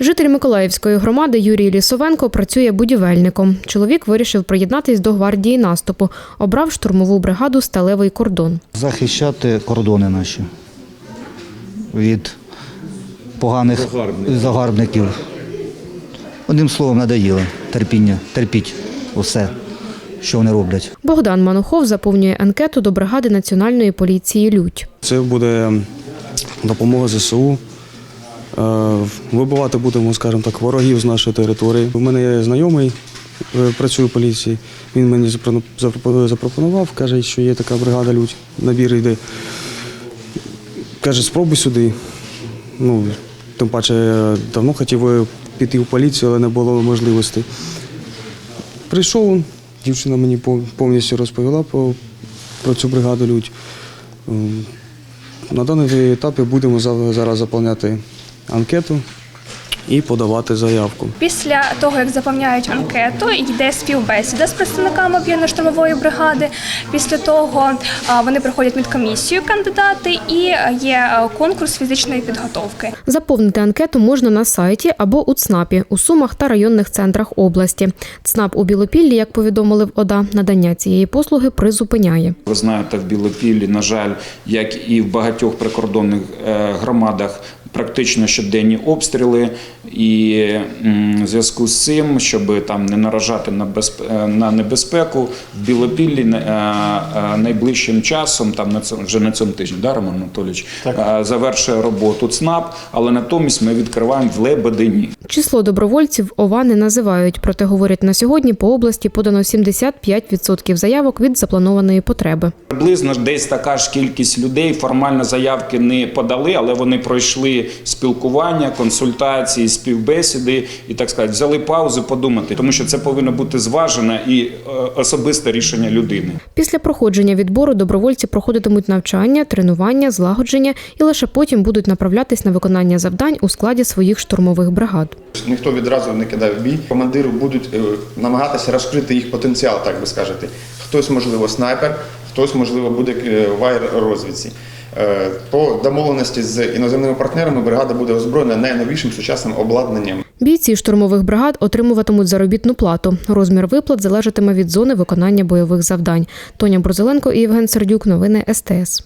Житель Миколаївської громади Юрій Лісовенко працює будівельником. Чоловік вирішив приєднатись до гвардії наступу. Обрав штурмову бригаду Сталевий кордон. захищати кордони наші від поганих загарбників. Одним словом, надоїло терпіння, терпіть усе, що вони роблять. Богдан Манухов заповнює анкету до бригади Національної поліції Лють. Це буде допомога ЗСУ. Е, Вибивати будемо, скажімо так, ворогів з нашої території. У мене є знайомий, е, працює в поліції. Він мені запро- запро- запропонував, каже, що є така бригада людь, набір йде. Каже, спробуй сюди. Ну, тим паче, я давно хотів піти в поліцію, але не було можливості. Прийшов, дівчина мені повністю розповіла про, про цю бригаду людь. Ем, На даному етапі будемо зараз заповняти анкету і подавати заявку. Після того, як заповняють анкету, йде співбесіда з представниками об'єднано-штурмової бригади. Після того вони проходять медкомісію кандидати і є конкурс фізичної підготовки. Заповнити анкету можна на сайті або у ЦНАПі у Сумах та районних центрах області. ЦНАП у Білопіллі, як повідомили в ОДА, надання цієї послуги призупиняє. Ви знаєте, в Білопіллі, на жаль, як і в багатьох прикордонних е, громадах, практично щоденні обстріли. І в зв'язку з цим, щоб там не наражати на безп- е, на небезпеку, в Білопіллі е, е, найближчим часом, там на цьому вже на цьому тижні, да, Роман Анатолійович, е, завершує роботу ЦНАП, але натомість ми відкриваємо в Лебедині. Число добровольців ОВА не називають, проте говорять на сьогодні по області подано 75% заявок від запланованої потреби. Приблизно десь така ж кількість людей формально заявки не подали, але вони пройшли спілкування, консультації, співбесіди і так сказати, взяли паузу подумати, тому що це повинно бути зважене і е, особисте рішення людини. Після проходження відбору добровольці проходитимуть навчання, тренування, злагодження і лише потім будуть направлятись на виконання завдань у складі своїх штурмових бригад. Ніхто відразу не кидає в бій. Командири будуть е, намагатися розкрити їх потенціал, так би скажете. Хтось, можливо, снайпер, хтось, можливо, буде е, в аеророзвідці. Е, По домовленості з іноземними партнерами бригада буде озброєна найновішим сучасним обладнанням. Бійці штурмових бригад отримуватимуть заробітну плату. Розмір виплат залежатиме від зони виконання бойових завдань. Тоня Брузеленко і Євген Сердюк. Новини СТС.